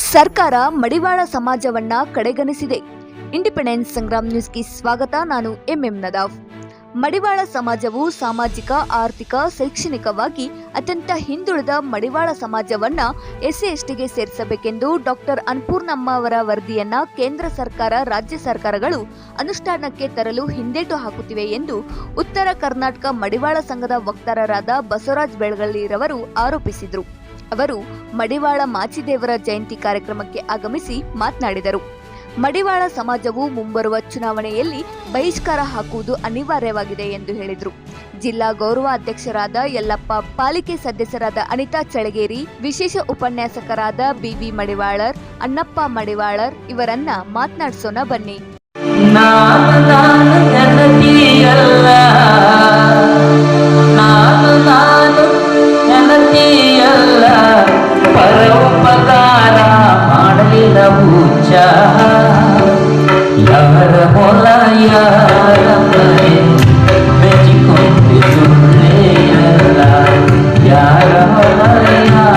ಸರ್ಕಾರ ಮಡಿವಾಳ ಸಮಾಜವನ್ನ ಕಡೆಗಣಿಸಿದೆ. ಇಂಡಿಪೆಂಡೆನ್ಸ್ ಸಂಗ್ರಾಮ್ ನ್ಯೂಸ್ಗೆ ಸ್ವಾಗತ, ನಾನು ಎಂಎಂ ನದಾಫ್. ಮಡಿವಾಳ ಸಮಾಜವು ಸಾಮಾಜಿಕ, ಆರ್ಥಿಕ, ಶೈಕ್ಷಣಿಕವಾಗಿ ಅತ್ಯಂತ ಹಿಂದುಳಿದ ಮಡಿವಾಳ ಸಮಾಜವನ್ನ ಎಸ್ಸಿ ಎಸ್ಟಿಗೆ ಸೇರಿಸಬೇಕೆಂದು ಡಾಕ್ಟರ್ ಅನ್ಪೂರ್ಣಮ್ಮ ಅವರ ವರದಿಯನ್ನ ಕೇಂದ್ರ ಸರ್ಕಾರ, ರಾಜ್ಯ ಸರ್ಕಾರಗಳು ಅನುಷ್ಠಾನಕ್ಕೆ ತರಲು ಹಿಂದೇಟು ಹಾಕುತ್ತಿವೆ ಎಂದು ಉತ್ತರ ಕರ್ನಾಟಕ ಮಡಿವಾಳ ಸಂಘದ ವಕ್ತಾರರಾದ ಬಸವರಾಜ್ ಬೆಳಗಳ್ಳಿರವರು ಆರೋಪಿಸಿದರು. ಅವರು ಮಡಿವಾಳ ಮಾಚಿದೇವರ ಜಯಂತಿ ಕಾರ್ಯಕ್ರಮಕ್ಕೆ ಆಗಮಿಸಿ ಮಾತನಾಡಿದರು. ಮಡಿವಾಳ ಸಮಾಜವು ಮುಂಬರುವ ಚುನಾವಣೆಯಲ್ಲಿ ಬಹಿಷ್ಕಾರ ಹಾಕುವುದು ಅನಿವಾರ್ಯವಾಗಿದೆ ಎಂದು ಹೇಳಿದರು. ಜಿಲ್ಲಾ ಗೌರವ ಅಧ್ಯಕ್ಷರಾದ ಯಲ್ಲಪ್ಪ, ಪಾಲಿಕೆ ಸದಸ್ಯರಾದ ಅನಿತಾ ಚಳಗೇರಿ ವಿಶೇಷ ಉಪನ್ಯಾಸಕರಾದ ಬಿವಿ ಮಡಿವಾಳರ್, ಅಣ್ಣಪ್ಪ ಮಡಿವಾಳರ್ ಇವರನ್ನ ಮಾತನಾಡಿಸೋಣ ಬನ್ನಿ. ನಾನು Rabuja Yar hola yar amare Meri konti zurre yar Yar hola yar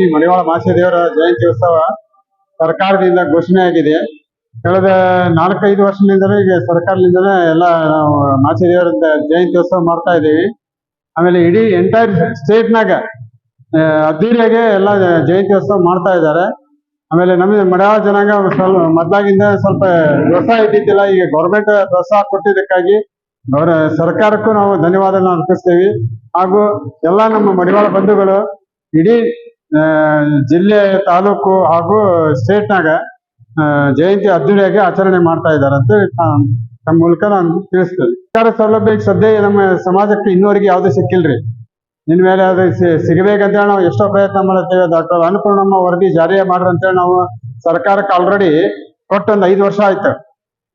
Shri ಮಡಿವಾಳ ಮಾಸದೇವರ ಜಯಂತಿ ಉತ್ಸವ ಸರ್ಕಾರದಿಂದ ಘೋಷಣೆಯಾಗಿದೆ ಕಳೆದ ನಾಲ್ಕೈದು ವರ್ಷದಿಂದಲೇ ಈಗ ಸರ್ಕಾರದಿಂದಲೇ ಎಲ್ಲ ನಾವು ಮಾಸದೇವರ ಜಯಂತಿ ಉತ್ಸವ ಮಾಡ್ತಾ ಇದ್ದೀವಿ. ಆಮೇಲೆ ಇಡೀ ಎಂಟೈರ್ ಸ್ಟೇಟ್ನಾಗ ಅದ್ದೂರಿಯಾಗೆ ಎಲ್ಲ ಜಯಂತಿ ಉತ್ಸವ ಮಾಡ್ತಾ ಇದ್ದಾರೆ. ಆಮೇಲೆ ನಮಗೆ ಮಡಿವಾಳ ಜನಾಂಗ ಸ್ವಲ್ಪ ಮೊದಲಾಗಿಂದ ಸ್ವಲ್ಪ ಪ್ರೋತ್ಸಾಹ ಇದ್ದಿದ್ದಿಲ್ಲ, ಈಗ ಗೌರ್ಮೆಂಟ್ ಪ್ರೋತ್ಸಾಹ ಕೊಟ್ಟಿದ್ದಕ್ಕಾಗಿ ಅವರ ಸರ್ಕಾರಕ್ಕೂ ನಾವು ಧನ್ಯವಾದ ಅರ್ಪಿಸ್ತೇವೆ. ಹಾಗೂ ಎಲ್ಲ ನಮ್ಮ ಮಡಿವಾಳ ಬಂಧುಗಳು ಇಡೀ ಜಿಲ್ಲೆ ತಾಲೂಕು ಹಾಗೂ ಸ್ಟೇಟ್ನಾಗ ಜಯಂತಿ ಅದ್ದೂರಿಯಾಗಿ ಆಚರಣೆ ಮಾಡ್ತಾ ಇದ್ದಾರೆ ಅಂತ ತಮ್ಮ ಮೂಲಕ ನಾನು ತಿಳಿಸ್ತೇನೆ. ಸರ್ಕಾರ ಸೌಲಭ್ಯ ಸದ್ಯ ನಮ್ಮ ಸಮಾಜಕ್ಕೆ ಇನ್ನೂವರೆಗೆ ಯಾವುದೂ ಸಿಕ್ಕಿಲ್ರಿ. ಮೇಲೆ ಅದು ಸಿಗಬೇಕಂತ ಸಿಗಬೇಕಂತೇಳಿ ನಾವು ಎಷ್ಟೋ ಪ್ರಯತ್ನ ಮಾಡುತ್ತೇವೆ. ಡಾಕ್ಟರ್ ಅನ್ನಪೂರ್ಣಮ್ಮ ವರದಿ ಜಾರಿ ಮಾಡ್ರಿ ಅಂತೇಳಿ ನಾವು ಸರ್ಕಾರಕ್ಕೆ ಆಲ್ರೆಡಿ ಕೊಟ್ಟು ಒಂದು ಐದು ವರ್ಷ ಆಯ್ತು.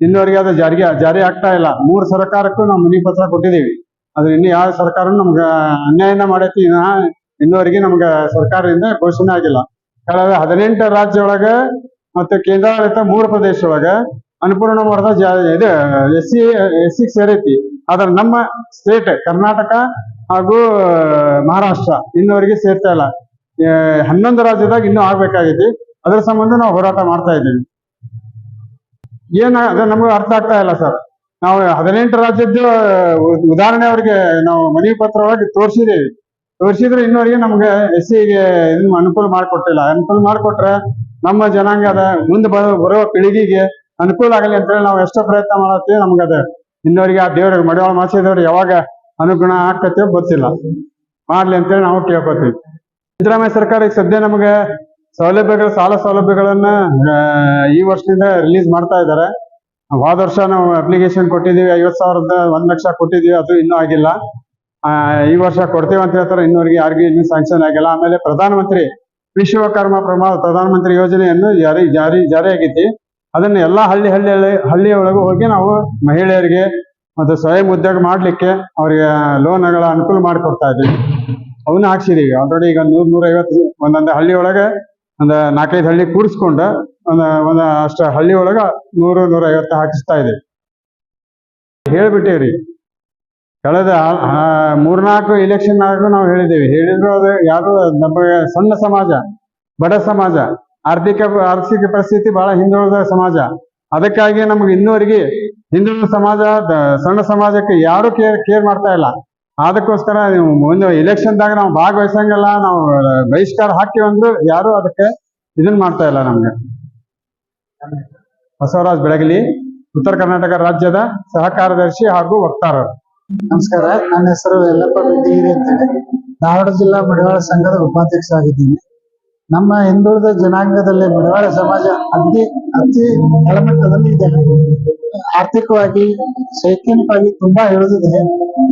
ಇನ್ನೂವರೆಗೆ ಅದು ಜಾರಿಗೆ, ಜಾರಿ ಆಗ್ತಾ ಇಲ್ಲ. ಮೂರು ಸರ್ಕಾರಕ್ಕೂ ನಾವು ಮನಿ ಪತ್ರ ಕೊಟ್ಟಿದ್ದೀವಿ. ಅದು ಇನ್ನು ಯಾವ ಸರ್ಕಾರ ನಮ್ಗ ಅನ್ಯಾಯನ ಮಾಡೈತಿ ಇನ್ನೂವರೆಗೆ ನಮ್ಗ ಸರ್ಕಾರದಿಂದ ಘೋಷಣೆ ಆಗಿಲ್ಲ. ಕಳೆದ ಹದಿನೆಂಟು ರಾಜ್ಯ ಒಳಗ ಮತ್ತು ಕೇಂದ್ರಾಡಳಿತ ಮೂರು ಪ್ರದೇಶ ಒಳಗ ಅನ್ನಪೂರ್ಣ ವರದ ಜಾ, ಇದು ಎಸ್ ಸಿ ಎಸ್ ಸಿ ಸೇರೈತಿ. ಆದ್ರೆ ನಮ್ಮ ಸ್ಟೇಟ್ ಕರ್ನಾಟಕ ಹಾಗೂ, ಮಹಾರಾಷ್ಟ್ರ ಇನ್ನುವರೆಗೆ ಸೇರ್ತಾ ಇಲ್ಲ. ಹನ್ನೊಂದು ರಾಜ್ಯದಾಗ ಇನ್ನೂ ಆಗ್ಬೇಕಾಗೈತಿ. ಅದ್ರ ಸಂಬಂಧ ನಾವು ಹೋರಾಟ ಮಾಡ್ತಾ ಇದ್ದೀವಿ. ಏನ, ಅದು ನಮ್ಗೆ ಅರ್ಥ ಆಗ್ತಾ ಇಲ್ಲ ಸರ್. ನಾವು ಹದಿನೆಂಟು ರಾಜ್ಯದ್ದು ಉದಾಹರಣೆ ಅವ್ರಿಗೆ ನಾವು ಮನವಿ ಪತ್ರ ಒಳಗೆ ತೋರಿಸಿದೇವಿ ತೋರಿಸಿದ್ರು ಇನ್ನೋರಿಗೆ ನಮ್ಗೆ ಎಸ್ ಸಿಗೆ ಅನುಕೂಲ ಮಾಡಿಕೊಟ್ಟಿಲ್ಲ. ಅನುಕೂಲ ಮಾಡಿಕೊಟ್ರೆ ನಮ್ಮ ಜನಾಂಗದ ಮುಂದೆ ಬರೋ ಬರುವ ಪೀಳಿಗೆಗೆ ಅನುಕೂಲ ಆಗಲಿ ಅಂತೇಳಿ ನಾವು ಎಷ್ಟೋ ಪ್ರಯತ್ನ ಮಾಡತ್ತೀವಿ ನಮ್ಗದ ಅದ. ಇನ್ನವರಿಗೆ ಆ ದೇವ್ರಿಗೆ ಮಡಿವಾಳ ಮಾಸಿದವ್ರು ಯಾವಾಗ ಅನುಗುಣ ಆಗ್ತತೆ ಗೊತ್ತಿಲ್ಲ. ಮಾಡ್ಲಿ ಅಂತೇಳಿ ನಾವು ಕೇಳ್ಕೊತೀವಿ. ಸಿದ್ದರಾಮಯ್ಯ ಸರ್ಕಾರ ಈಗ ಸದ್ಯ ನಮಗೆ ಸೌಲಭ್ಯಗಳು, ಸಾಲ ಸೌಲಭ್ಯಗಳನ್ನ ಈ ವರ್ಷದಿಂದ ರಿಲೀಸ್ ಮಾಡ್ತಾ ಇದ್ದಾರೆ ಹೋದ ವರ್ಷ ನಾವು ಅಪ್ಲಿಕೇಶನ್ ಕೊಟ್ಟಿದ್ದೀವಿ ಐವತ್ ಸಾವಿರದ ಒಂದ್ ಲಕ್ಷ ಕೊಟ್ಟಿದ್ದೀವಿ, ಅದು ಇನ್ನೂ ಆಗಿಲ್ಲ. ಈ ವರ್ಷ ಕೊಡ್ತೀವಿ ಅಂತ ಹೇಳ್ತಾರೆ. ಇನ್ನೂರಿಗೆ ಯಾರಿಗೂ ಇನ್ನೂ ಸ್ಯಾಂಕ್ಷನ್ ಆಗಿಲ್ಲ. ಆಮೇಲೆ ಪ್ರಧಾನಮಂತ್ರಿ ವಿಶ್ವಕರ್ಮ ಪ್ರಮಾಣ ಪ್ರಧಾನಮಂತ್ರಿ ಯೋಜನೆಯನ್ನು ಜಾರಿ ಜಾರಿ ಜಾರಿ ಅದನ್ನು ಎಲ್ಲಾ ಹಳ್ಳಿ ಹಳ್ಳಿ ಹಳ್ಳಿಯ ಒಳಗ ಹೋಗಿ ನಾವು ಮಹಿಳೆಯರಿಗೆ ಮತ್ತು ಸ್ವಯಂ ಉದ್ಯೋಗ ಮಾಡ್ಲಿಕ್ಕೆ ಅವರಿಗೆ ಲೋನ್ಗಳ ಅನುಕೂಲ ಮಾಡಿಕೊಡ್ತಾ ಇದ್ದೀವಿ. ಅವನ್ನ ಹಾಕ್ಸಿದೀವಿ ಆಲ್ರೆಡಿ ಈಗ ನೂರ್ ನೂರ ಐವತ್ತು ಒಂದೊಂದು ಹಳ್ಳಿ ಒಳಗೆ ಒಂದು ನಾಲ್ಕೈದು ಹಳ್ಳಿ ಕೂರಿಸ್ಕೊಂಡು ಒಂದು ಒಂದು ಅಷ್ಟ ಹಳ್ಳಿ ಒಳಗ ನೂರು ನೂರ ಐವತ್ತು ಹಾಕಿಸ್ತಾ ಇದೆ ಹೇಳ್ಬಿಟ್ಟೇವ್ರಿ. ಕಳೆದ ಮೂರ್ನಾಲ್ಕು ಎಲೆಕ್ಷನ್ ಆಗೂ ನಾವು ಹೇಳಿದ್ದೇವೆ. ಹೇಳಿದ್ರು ಅದು ಯಾರು ನಮಗೆ ಸಣ್ಣ ಸಮಾಜ, ಬಡ ಸಮಾಜ, ಆರ್ಥಿಕ ಆರ್ಥಿಕ ಪರಿಸ್ಥಿತಿ ಬಹಳ ಹಿಂದುಳಿದ ಸಮಾಜ. ಅದಕ್ಕಾಗಿ ನಮ್ಗೆ ಇನ್ನೂವರೆಗೆ ಹಿಂದುಳಿದ ಸಮಾಜ ಸಣ್ಣ ಸಮಾಜಕ್ಕೆ ಯಾರು ಕೇರ್ ಕೇರ್ ಮಾಡ್ತಾ ಇಲ್ಲ. ಅದಕ್ಕೋಸ್ಕರ ಮುಂದೆ ಎಲೆಕ್ಷನ್ದಾಗ ನಾವು ಭಾಗವಹಿಸಂಗಿಲ್ಲ, ನಾವು ಬಹಿಷ್ಕಾರ ಹಾಕಿ ಅಂದ್ರು ಯಾರು ಅದಕ್ಕೆ ಇದನ್ನ ಮಾಡ್ತಾ ಇಲ್ಲ ನಮ್ಗೆ. ಬಸವರಾಜ್ ಬೆಳಗಲಿ, ಉತ್ತರ ಕರ್ನಾಟಕ ರಾಜ್ಯದ ಸಹ ಕಾರ್ಯದರ್ಶಿ ಹಾಗೂ ವಕ್ತಾರರು. ನಮಸ್ಕಾರ, ನನ್ನ ಹೆಸರು ಯಲ್ಲಪ್ಪ ಬೆಟ್ಟಿಗಿರಿ ಅಂತೇಳಿ. ಧಾರವಾಡ ಜಿಲ್ಲಾ ಮಡಿವಾಳ ಸಂಘದ ಉಪಾಧ್ಯಕ್ಷ ಆಗಿದ್ದೀನಿ ನಮ್ಮ ಹಿಂದುಳಿದ ಜನಾಂಗದಲ್ಲಿ ಮಡಿವಾಳ ಸಮಾಜ ಅತಿ ಅತಿ ಕೆಳಮಟ್ಟದಲ್ಲಿ ಇದೆ. ಆರ್ಥಿಕವಾಗಿ, ಶೈಕ್ಷಣಿಕವಾಗಿ ತುಂಬಾ ಇಳಿದಿದೆ.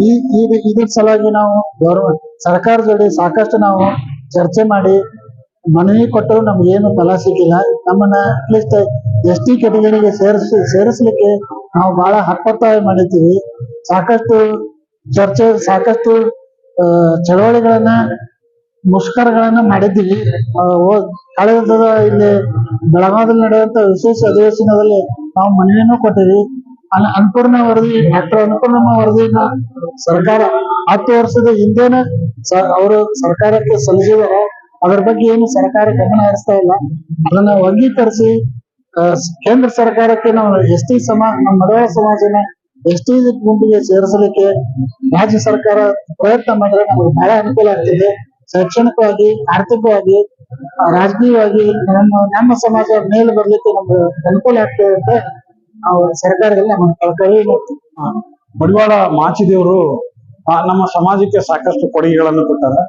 ಈ ಈ, ಇದ್ರ ಸಲುವಾಗಿ ನಾವು ಗೌರ್ಮೆಂಟ್ ಸರ್ಕಾರ ಜೋಡಿ ಸಾಕಷ್ಟು ನಾವು ಚರ್ಚೆ ಮಾಡಿ ಮನವಿ ಕೊಟ್ಟರು ನಮ್ಗೇನು ಫಲ ಸಿಕ್ಕಿಲ್ಲ. ನಮ್ಮನ್ನ ಅಟ್ಲೀಸ್ಟ್ ಎಸ್ ಟಿ ಕೆಟಗರಿಗೆ ಸೇರಿಸ, ಸೇರಿಸ್ಲಿಕ್ಕೆ ನಾವು ಬಹಳ ಹಕ್ಕೊತ್ತಾಯ ಮಾಡಿದ್ದೀವಿ. ಸಾಕಷ್ಟು ಚರ್ಚೆ, ಸಾಕಷ್ಟು ಚಳವಳಿಗಳನ್ನ, ಮುಷ್ಕರಗಳನ್ನ ಮಾಡಿದ್ದೀವಿ. ಕಳೆದ ಇಲ್ಲಿ ಬೆಳಗಾವದಲ್ಲಿ ನಡೆಯುವಂತ ವಿಶೇಷ ಅಧಿವೇಶನದಲ್ಲಿ ನಾವು ಮನವಿಯನ್ನು ಕೊಟ್ಟಿವಿ ಅನ್ಪೂರ್ಣ ವರದಿ, ಡಾಕ್ಟರ್ ಅನ್ಪೂರ್ಣಮ್ಮ ವರದಿನ ಸರ್ಕಾರ ಹತ್ತು ವರ್ಷದ ಹಿಂದೆನೆ ಅವರು ಸರ್ಕಾರಕ್ಕೆ ಸಲ್ಲಿಸಿದಾರೆ. ಅದರ ಬಗ್ಗೆ ಏನು ಸರ್ಕಾರ ಗಮನ ಹರಿಸ್ತಾ ಇಲ್ಲ. ಅದನ್ನ ವರ್ಗೀಕರಿಸಿ ಕೇಂದ್ರ ಸರ್ಕಾರಕ್ಕೆ ನಾವು ಎಸ್ ಟಿ ಸಮ, ನಮ್ಮ ಮಡವಾಳ ಸಮಾಜನ ಎಸ್ ಟಿ ಗುಂಪಿಗೆ ಸೇರಿಸಲಿಕ್ಕೆ ರಾಜ್ಯ ಸರ್ಕಾರ ಪ್ರಯತ್ನ ಮಾಡಿದ್ರೆ ನಮಗೆ ಬಹಳ ಅನುಕೂಲ ಆಗ್ತಿದೆ. ಶೈಕ್ಷಣಿಕವಾಗಿ, ಆರ್ಥಿಕವಾಗಿ ರಾಜಕೀಯವಾಗಿ ನಮ್ಮ ನಮ್ಮ ಸಮಾಜ ಮೇಲೆ ಬರ್ಲಿಕ್ಕೆ ನಮ್ಗೆ ಅನುಕೂಲ ಆಗ್ತದೆ ಅಂತ ನಾವು ಸರ್ಕಾರದಲ್ಲಿ ನಮ್ಮ ಕಳಕಳಿ ಮಡಿವಾಳ ಮಾಚಿದೇವರು ನಮ್ಮ ಸಮಾಜಕ್ಕೆ ಸಾಕಷ್ಟು ಕೊಡುಗೆಗಳನ್ನು ಕೊಟ್ಟಾರೆ.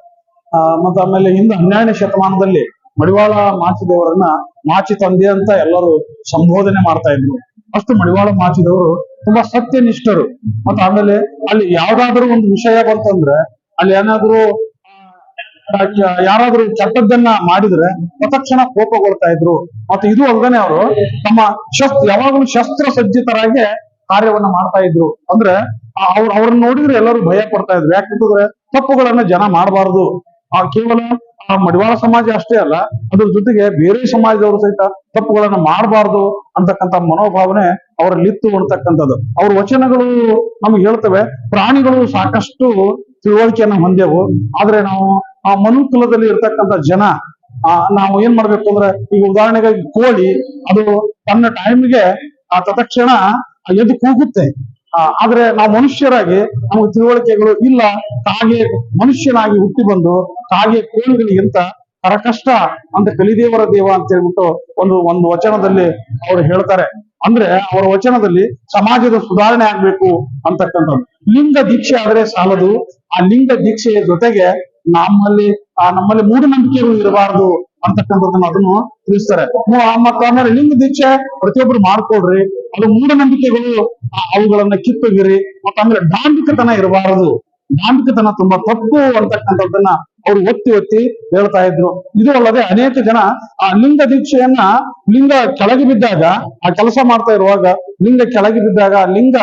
ಮತ್ತು ಆಮೇಲೆ ಹಿಂದ ಹನ್ನೆರಡನೇ ಶತಮಾನದಲ್ಲಿ ಮಡಿವಾಳ ಮಾಚಿದೇವರನ್ನ ಮಾಚಿ ತಂದೆ ಅಂತ ಎಲ್ಲರೂ ಸಂಬೋಧನೆ ಮಾಡ್ತಾ ಇದ್ರು. ಅಷ್ಟು ಮಡಿವಾಳ ಮಾಚಿದವರು ತುಂಬಾ ಸತ್ಯನಿಷ್ಠರು. ಮತ್ತ ಆಮೇಲೆ ಅಲ್ಲಿ ಯಾವ್ದಾದ್ರು ಒಂದು ವಿಷಯ ಬಂತಂದ್ರೆ ಅಲ್ಲಿ ಏನಾದ್ರು ಯಾರಾದ್ರೂ ಚಟ್ಟದ್ದನ್ನ ಮಾಡಿದ್ರೆ ತತ್ಕ್ಷಣ ಕೋಪಗೊಳ್ತಾ ಇದ್ರು. ಮತ್ತೆ ಇದು ಅಲ್ಲದೆ ಅವರು ತಮ್ಮ ಶಸ್ತ್ರ, ಯಾವಾಗಲೂ ಶಸ್ತ್ರ ಸಜ್ಜಿತರಾಗಿ ಕಾರ್ಯವನ್ನ ಮಾಡ್ತಾ ಇದ್ರು. ಅಂದ್ರೆ ಅವ್ರ, ಅವ್ರನ್ನ ನೋಡಿದ್ರೆ ಎಲ್ಲರೂ ಭಯ ಪಡ್ತಾ ಇದ್ರು. ಯಾಕಂತಂದ್ರೆ ತಪ್ಪುಗಳನ್ನ ಜನ ಮಾಡಬಾರ್ದು. ಆ ಕೇವಲ ಆ ಮಡಿವಾಳ ಸಮಾಜ ಅಷ್ಟೇ ಅಲ್ಲ, ಅದ್ರ ಜೊತೆಗೆ ಬೇರೆ ಸಮಾಜದವರು ಸಹಿತ ತಪ್ಪುಗಳನ್ನ ಮಾಡಬಾರ್ದು ಅಂತಕ್ಕಂಥ ಮನೋಭಾವನೆ ಅವರಲ್ಲಿತ್ತು ಅಂತಕ್ಕಂಥದ್ದು. ಅವ್ರ ವಚನಗಳು ನಮ್ಗೆ ಹೇಳ್ತವೆ, ಪ್ರಾಣಿಗಳು ಸಾಕಷ್ಟು ತಿಳುವಳಿಕೆಯನ್ನ ಹೊಂದೆವು ಆದ್ರೆ ನಾವು ಆ ಮನುಕುಲದಲ್ಲಿ ಇರ್ತಕ್ಕಂಥ ಜನ, ಆ ನಾವು ಏನ್ ಮಾಡ್ಬೇಕು ಅಂದ್ರೆ, ಈಗ ಉದಾಹರಣೆಗೆ ಕೋಳಿ, ಅದು ತನ್ನ ಟೈಮ್ಗೆ ಆ ತತಕ್ಷಣ ಎದ್ದು ಕೂಗುತ್ತೆ. ಆದ್ರೆ ನಾವು ಮನುಷ್ಯರಾಗಿ ನಮಗೆ ತಿಳುವಳಿಕೆಗಳು ಇಲ್ಲ. ತಾಗೆ ಮನುಷ್ಯನಾಗಿ ಹುಟ್ಟಿ ಬಂದು ತಾಗೆ ಕೋಳಿಗಳಿಗಿಂತ ಕಷ್ಟ ಅಂತ ಕಲಿದೇವರ ದೇವ ಅಂತ ಹೇಳ್ಬಿಟ್ಟು ಒಂದು ಒಂದು ವಚನದಲ್ಲಿ ಅವರು ಹೇಳ್ತಾರೆ. ಅಂದ್ರೆ ಅವರ ವಚನದಲ್ಲಿ ಸಮಾಜದ ಸುಧಾರಣೆ ಆಗ್ಬೇಕು ಅಂತಕ್ಕಂಥದ್ದು. ಲಿಂಗ ದೀಕ್ಷೆ ಆದ್ರೆ ಸಾಲದು. ಆ ಲಿಂಗ ದೀಕ್ಷೆಯ ಜೊತೆಗೆ ನಮ್ಮಲ್ಲಿ, ಆ ನಮ್ಮಲ್ಲಿ ಮೂಢನಂಬಿಕೆಗಳು ಇರಬಾರದು ಅಂತಕ್ಕಂಥದ್ದನ್ನ ಅದನ್ನು ತಿಳಿಸ್ತಾರೆ. ಮತ್ತು ಆಮೇಲೆ ಲಿಂಗ ದೀಕ್ಷೆ ಪ್ರತಿಯೊಬ್ರು ಮಾಡ್ಕೊಡ್ರಿ ಅದು ಮೂಢನಂಬಿಕೆಗಳು ಅವುಗಳನ್ನ ಕಿತ್ತೊಗಿರಿ. ಮತ್ತ ಆಮೇಲೆ ಡಾಂಬಿಕತನ ಇರಬಾರದು. ಡಾಂಬಿಕತನ ತುಂಬಾ ತಪ್ಪು ಅಂತಕ್ಕಂಥದ್ದನ್ನ ಅವ್ರು ಒತ್ತಿ ಒತ್ತಿ ಹೇಳ್ತಾ ಇದ್ರು. ಇದು ಅಲ್ಲದೆ ಅನೇಕ ಜನ ಆ ಲಿಂಗ ದೀಕ್ಷೆಯನ್ನ ಲಿಂಗ ಕೆಳಗೆ ಬಿದ್ದಾಗ, ಆ ಕೆಲಸ ಮಾಡ್ತಾ ಇರುವಾಗ ಲಿಂಗ ಕೆಳಗೆ ಬಿದ್ದಾಗ ಲಿಂಗ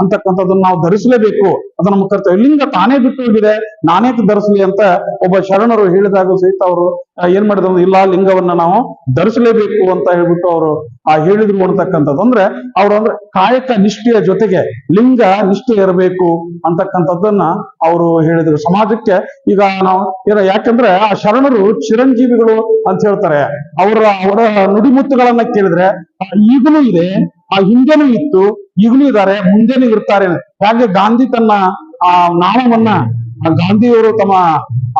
ಅಂತಕ್ಕಂಥದ್ದನ್ನ ನಾವು ಧರಿಸಲೇಬೇಕು. ಅದು ನಮ್ಮ ಕರ್ತವ್ಯ. ಲಿಂಗ ತಾನೇ ಬಿಟ್ಟು ಹೋಗಿದೆ ನಾನೇಕೆ ಧರಿಸಲಿ ಅಂತ ಒಬ್ಬ ಶರಣರು ಹೇಳಿದಾಗ ಸಹಿತ ಅವರು ಏನ್ ಮಾಡಿದ್ರು ಇಲ್ಲ, ಲಿಂಗವನ್ನ ನಾವು ಧರಿಸಲೇಬೇಕು ಅಂತ ಹೇಳ್ಬಿಟ್ಟು ಅವರು, ಆ, ಹೇಳಿದ್ರು ಅಂತಕ್ಕಂಥದ್ದು. ಅಂದ್ರೆ ಅವ್ರು ಅಂದ್ರೆ ಕಾಯಕ ನಿಷ್ಠೆಯ ಜೊತೆಗೆ ಲಿಂಗ ನಿಷ್ಠೆ ಇರಬೇಕು ಅಂತಕ್ಕಂಥದ್ದನ್ನ ಅವರು ಹೇಳಿದ್ರು. ಸಮಾಜಕ್ಕೆ ಈಗ ನಾವು ಏನ, ಯಾಕಂದ್ರೆ ಆ ಶರಣರು ಚಿರಂಜೀವಿಗಳು ಅಂತ ಹೇಳ್ತಾರೆ. ಅವರ ಅವರ ನುಡಿಮುತ್ತುಗಳನ್ನ ಕೇಳಿದ್ರೆ ಈಗಲೂ ಇದೆ, ಆ ಹಿಂದೆನೂ ಇತ್ತು, ಈಗಲೂ ಇದ್ದಾರೆ, ಮುಂದೆನೂ ಇರ್ತಾರೆ. ಹಾಗೆ ಗಾಂಧಿ ತನ್ನ, ಆ ನಾಮವನ್ನ ಗಾಂಧಿಯವರು ತಮ್ಮ,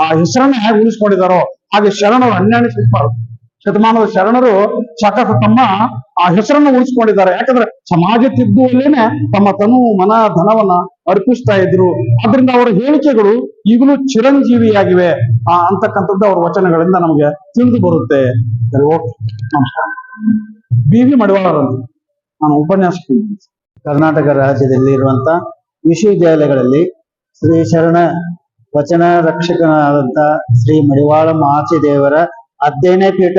ಆ ಹೆಸರನ್ನ ಹೇಗೆ ಉಳಿಸ್ಕೊಂಡಿದ್ದಾರೋ, ಹಾಗೆ ಶರಣರು ಅನ್ಯಾಣಿಸ್ಬಾರ್ದು ಶತಮಾನದ ಶರಣರು ಸಾಕಷ್ಟು ತಮ್ಮ, ಆ ಹೆಸರನ್ನು ಉಳಿಸ್ಕೊಂಡಿದ್ದಾರೆ. ಯಾಕಂದ್ರೆ ಸಮಾಜ ತಿದ್ದುವಲ್ಲೇನೆ ತಮ್ಮ ತನು ಮನ ಧನವನ್ನ ಅರ್ಪಿಸ್ತಾ ಇದ್ರು. ಆದ್ರಿಂದ ಅವರ ಹೇಳಿಕೆಗಳು ಈಗಲೂ ಚಿರಂಜೀವಿಯಾಗಿವೆ, ಆ, ಅಂತಕ್ಕಂಥದ್ದು ಅವರ ವಚನಗಳಿಂದ ನಮಗೆ ತಿಳಿದು ಬರುತ್ತೆ. ಸರಿ, ಓಕೆ. ನಮಸ್ಕಾರ. ಬಿ ವಿ ಮಡಿವಾಳರಂತ ನಾನು ಉಪನ್ಯಾಸ ಕರ್ನಾಟಕ ರಾಜ್ಯದಲ್ಲಿ ಇರುವಂತ ವಿಶ್ವವಿದ್ಯಾಲಯಗಳಲ್ಲಿ ಶ್ರೀ ಶರಣ ವಚನ ರಕ್ಷಕನಾದಂತ ಶ್ರೀ ಮಡಿವಾಳ ಮಹಾಚಿ ದೇವರ ಅಧ್ಯಯನ ಪೀಠ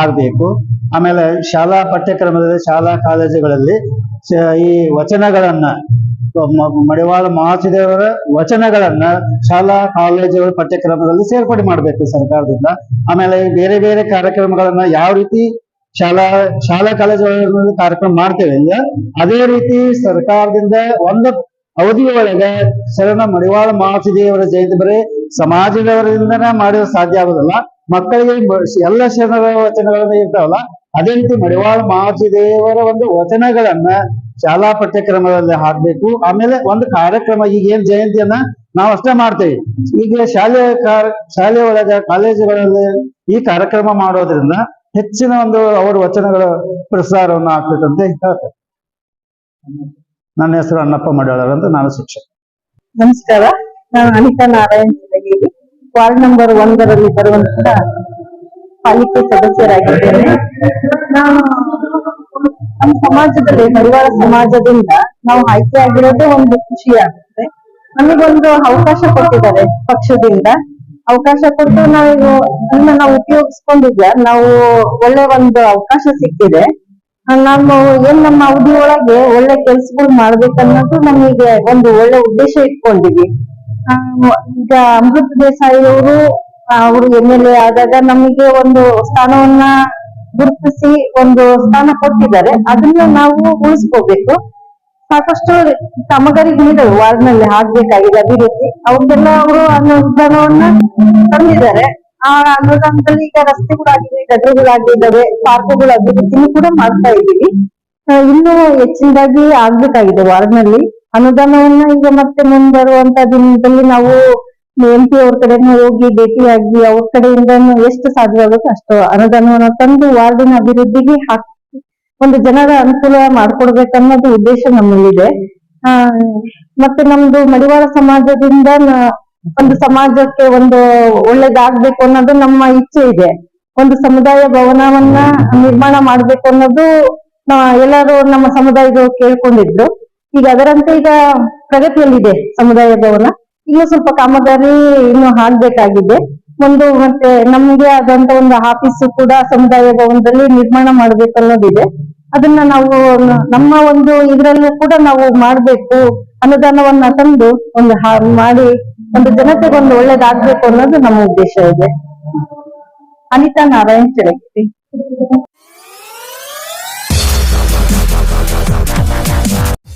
ಆಗ್ಬೇಕು. ಆಮೇಲೆ ಶಾಲಾ ಪಠ್ಯಕ್ರಮದಲ್ಲಿ, ಶಾಲಾ ಕಾಲೇಜುಗಳಲ್ಲಿ ಈ ವಚನಗಳನ್ನ ಮಡಿವಾಳ ಮಹಾಸಿದೇವರ ವಚನಗಳನ್ನ ಶಾಲಾ ಕಾಲೇಜುಗಳ ಪಠ್ಯಕ್ರಮದಲ್ಲಿ ಸೇರ್ಪಡೆ ಮಾಡಬೇಕು ಸರ್ಕಾರದಿಂದ. ಆಮೇಲೆ ಬೇರೆ ಬೇರೆ ಕಾರ್ಯಕ್ರಮಗಳನ್ನ ಯಾವ ರೀತಿ ಶಾಲಾ ಶಾಲಾ ಕಾಲೇಜುಗಳಲ್ಲಿ ಕಾರ್ಯಕ್ರಮ ಮಾಡ್ತೇವೆ ಈಗ ಅದೇ ರೀತಿ ಸರ್ಕಾರದಿಂದ ಒಂದು ಅವಧಿ ಒಳಗೆ ಶರಣ ಮಡಿವಾಳ ಮಹಾಸಿದೇವರ ಜಯಂತಿ ಬರೀ ಸಮಾಜದವರಿಂದನೇ ಮಾಡಲು ಸಾಧ್ಯ ಆಗೋದಿಲ್ಲ. ಮಕ್ಕಳಿಗೆ ಎಲ್ಲ ಶರಣರ ವಚನಗಳನ್ನ ಇರ್ತಾವಲ್ಲ ಅದೇ ಮಡಿವಾಳ ಮಾತಿದೇವರ ಒಂದು ವಚನಗಳನ್ನ ಶಾಲಾ ಪಠ್ಯಕ್ರಮದಲ್ಲಿ ಹಾಕ್ಬೇಕು. ಆಮೇಲೆ ಒಂದು ಕಾರ್ಯಕ್ರಮ, ಈಗ ಏನ್ ಜಯಂತಿಯನ್ನ ನಾವು ಅಷ್ಟೇ ಮಾಡ್ತೇವೆ. ಈಗ ಶಾಲೆ ಕಾರ, ಶಾಲೆ ಒಳಗ, ಕಾಲೇಜುಗಳಲ್ಲಿ ಈ ಕಾರ್ಯಕ್ರಮ ಮಾಡೋದ್ರಿಂದ ಹೆಚ್ಚಿನ ಒಂದು ಅವರ ವಚನಗಳ ಪ್ರಸಾರವನ್ನು ಆಗ್ಬೇಕಂತ ಹೇಳ್ತಾರೆ ನನ್ನ ಹೆಸರು ಅಣ್ಣಪ್ಪ ಮಡಿವಾಳರ್ ಅಂತ ನಾನು ಶಿಕ್ಷಕ. ನಮಸ್ಕಾರ, ನಾನು ಅನಿತಾ ನಾರಾಯಣ್. ವಾರ್ಡ್ ನಂಬರ್ ಒಂದರಲ್ಲಿ ಬರುವಂತ ಪಾಲಿಕೆ ಸದಸ್ಯರಾಗಿದ್ದೇನೆ. ನಮ್ಮ ಸಮಾಜದಲ್ಲಿ, ಪರಿವಾರ ಸಮಾಜದಿಂದ ನಾವು ಆಯ್ಕೆ ಆಗಿರೋದೇ ಒಂದು ಖುಷಿ ಆಗುತ್ತೆ ನಮಗೊಂದು ಅವಕಾಶ ಕೊಟ್ಟಿದ್ದಾರೆ ಪಕ್ಷದಿಂದ. ಅವಕಾಶ ಕೊಟ್ಟು ನಾವು ಅದನ್ನ ನಾವು ಉಪಯೋಗಿಸ್ಕೊಂಡಿದ್ದ ನಾವು ಒಳ್ಳೆ ಒಂದು ಅವಕಾಶ ಸಿಕ್ಕಿದೆ. ನಾವು ಏನ್ ನಮ್ಮ ಅವಧಿ ಒಳಗೆ ಒಳ್ಳೆ ಕೆಲ್ಸಗಳು ಮಾಡ್ಬೇಕನ್ನೋದು ನಮಗೆ ಒಂದು ಒಳ್ಳೆ ಉದ್ದೇಶ ಇಟ್ಕೊಂಡಿದ್ವಿ. ಈಗ ಅಮೃತ್ ದೇಸಾಯಿ ಅವರು ಅವರು ಎಂ ಎಲ್ ಎ ಆದಾಗ ನಮಗೆ ಒಂದು ಸ್ಥಾನವನ್ನ ಗುರುತಿಸಿ ಒಂದು ಸ್ಥಾನ ಕೊಟ್ಟಿದ್ದಾರೆ. ಅದನ್ನ ನಾವು ಉಳಿಸ್ಕೋಬೇಕು. ಸಾಕಷ್ಟು ಕಾಮಗಾರಿಗಳಿದಾವೆ ವಾರ್ಡ್ನಲ್ಲಿ ಆಗ್ಬೇಕಾಗಿದೆ ಅಭಿವೃದ್ಧಿ. ಅವ್ರಿಗೆಲ್ಲ ಅವರು ಅನುದಾನವನ್ನ ತಂದಿದ್ದಾರೆ. ಆ ಅನುದಾನದಲ್ಲಿ ಈಗ ರಸ್ತೆಗಳಾಗಿದೆ ಗದ್ರಗಳಾಗಿದ್ದಾವೆ ಪಾರ್ಕ್ಗಳು ಅಭಿವೃದ್ಧಿನೂ ಕೂಡ ಮಾಡ್ತಾ ಇದ್ದೀವಿ. ಇನ್ನೂ ಹೆಚ್ಚಿನದಾಗಿ ಆಗ್ಬೇಕಾಗಿದೆ ವಾರ್ಡ್ನಲ್ಲಿ ಅನುದಾನವನ್ನ ಈಗ ಮತ್ತೆ ಮುಂಬರುವಂತ ದಿನದಲ್ಲಿ ನಾವು ಎಂ ಪಿ ಅವ್ರ ಕಡೆನೂ ಹೋಗಿ ಭೇಟಿಯಾಗಿ ಅವ್ರ ಕಡೆಯಿಂದ ಎಷ್ಟು ಸಾಧ್ಯವಾಗುತ್ತೆ ಅಷ್ಟು ಅನುದಾನವನ್ನ ತಂದು ವಾರ್ಡಿನ ಅಭಿವೃದ್ಧಿಗೆ ಹಾಕಿ ಒಂದು ಜನರ ಅನುಕೂಲ ಮಾಡ್ಕೊಡ್ಬೇಕನ್ನೋದು ಉದ್ದೇಶ ನಮ್ಮಲ್ಲಿದೆ. ಆ, ಮತ್ತೆ ನಮ್ದು ಮಡಿವಾಳ ಸಮಾಜದಿಂದ ಒಂದು ಸಮಾಜಕ್ಕೆ ಒಂದು ಒಳ್ಳೇದಾಗ್ಬೇಕು ಅನ್ನೋದು ನಮ್ಮ ಇಚ್ಛೆ ಇದೆ. ಒಂದು ಸಮುದಾಯ ಭವನವನ್ನ ನಿರ್ಮಾಣ ಮಾಡ್ಬೇಕು ಅನ್ನೋದು ಎಲ್ಲರೂ ನಮ್ಮ ಸಮುದಾಯದವರು ಕೇಳ್ಕೊಂಡಿದ್ರು. ಈಗ ಅದರಂತೆ ಈಗ ಪ್ರಗತಿಯಲ್ಲಿದೆ ಸಮುದಾಯ ಭವನ ಇನ್ನು ಸ್ವಲ್ಪ ಕಾಮಗಾರಿ ಇನ್ನು ಆಗ್ಬೇಕಾಗಿದೆ. ಒಂದು ಮತ್ತೆ ನಮ್ಗೆ ಆದಂತ ಒಂದು ಆಫೀಸ್ ಕೂಡ ಸಮುದಾಯ ಭವನದಲ್ಲಿ ನಿರ್ಮಾಣ ಮಾಡ್ಬೇಕು ಅನ್ನೋದಿದೆ. ಅದನ್ನ ನಾವು ನಮ್ಮ ಒಂದು ಇದರಲ್ಲೂ ಕೂಡ ನಾವು ಮಾಡ್ಬೇಕು. ಅನುದಾನವನ್ನ ತಂದು ಒಂದು ಮಾಡಿ ಒಂದು ಜನತೆಗೆ ಒಂದು ಒಳ್ಳೇದಾಗ್ಬೇಕು ಅನ್ನೋದು ನಮ್ಮ ಉದ್ದೇಶ ಇದೆ. Anita Narayan Challakere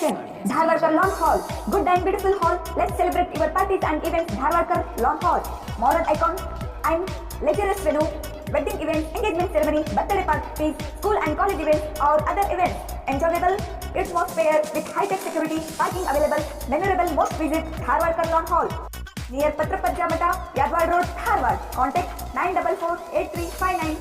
Relation. Dharwarkar Lawn Hall. Good and beautiful hall. Let's celebrate your parties and events. Dharwarkar Lawn Hall. Modern icon and luxurious venue. Wedding events, engagement ceremony, birthday parties, school and college events or other events. Enjoyable atmosphere with high-tech security, parking available. Memorable most visit Dharwarkar Lawn Hall. Near Patrapajja Mata, Yadwad Road, Dharwad. Contact 944 8359